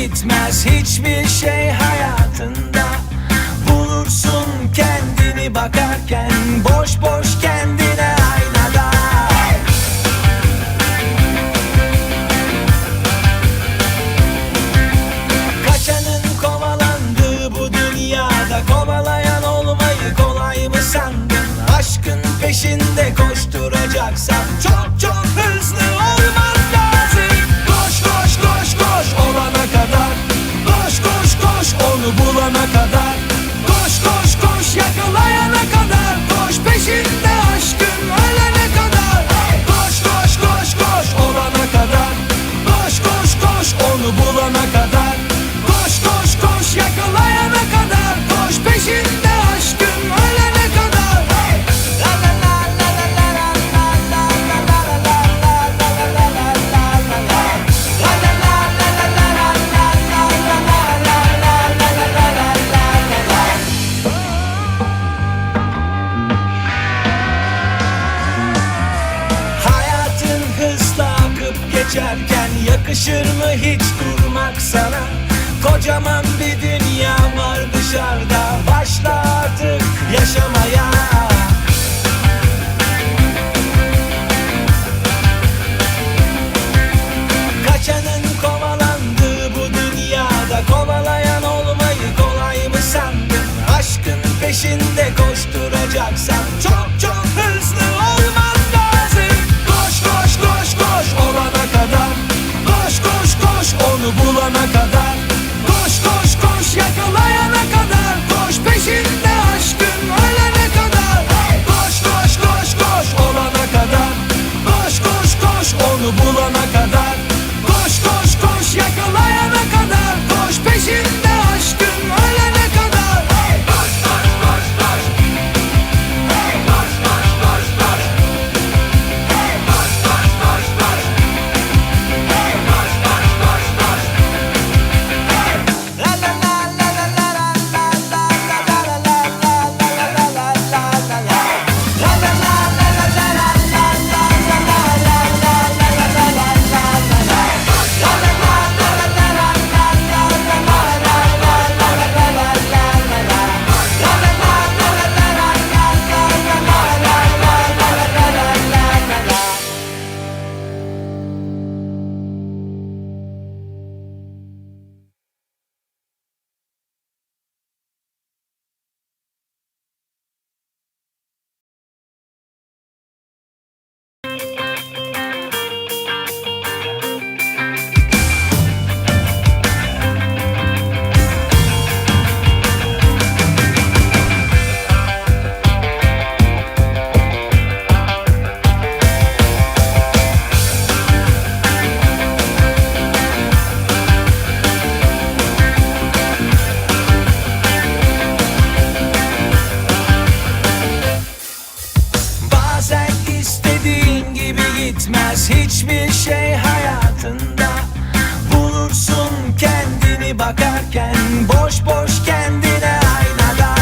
bitmez hiçbir şey hayatında Bulursun kendini bakarken boş boş kendine aynada Kaçanın kovalandığı bu dünyada Kovalayan olmayı kolay mı sandın? Aşkın peşinde koşturacaksan geçerken yakışır mı hiç durmak sana Kocaman bir dünya var dışarıda. Başla artık yaşamaya. Kaçanın kovalandığı bu dünyada. Kovalayan olmayı kolay mı sandın? Aşkın peşinde koşturacaksan. Onu bulana kadar. Koş koş koş yakalayana kadar. Koş peşimden hiçbir şey hayatında Bulursun kendini bakarken Boş boş kendine aynada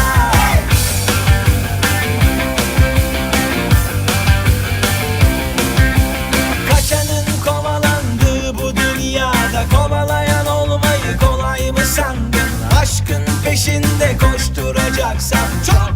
Kaçanın kovalandığı bu dünyada Kovalayan olmayı kolay mı sandın? Aşkın peşinde koşturacaksan çok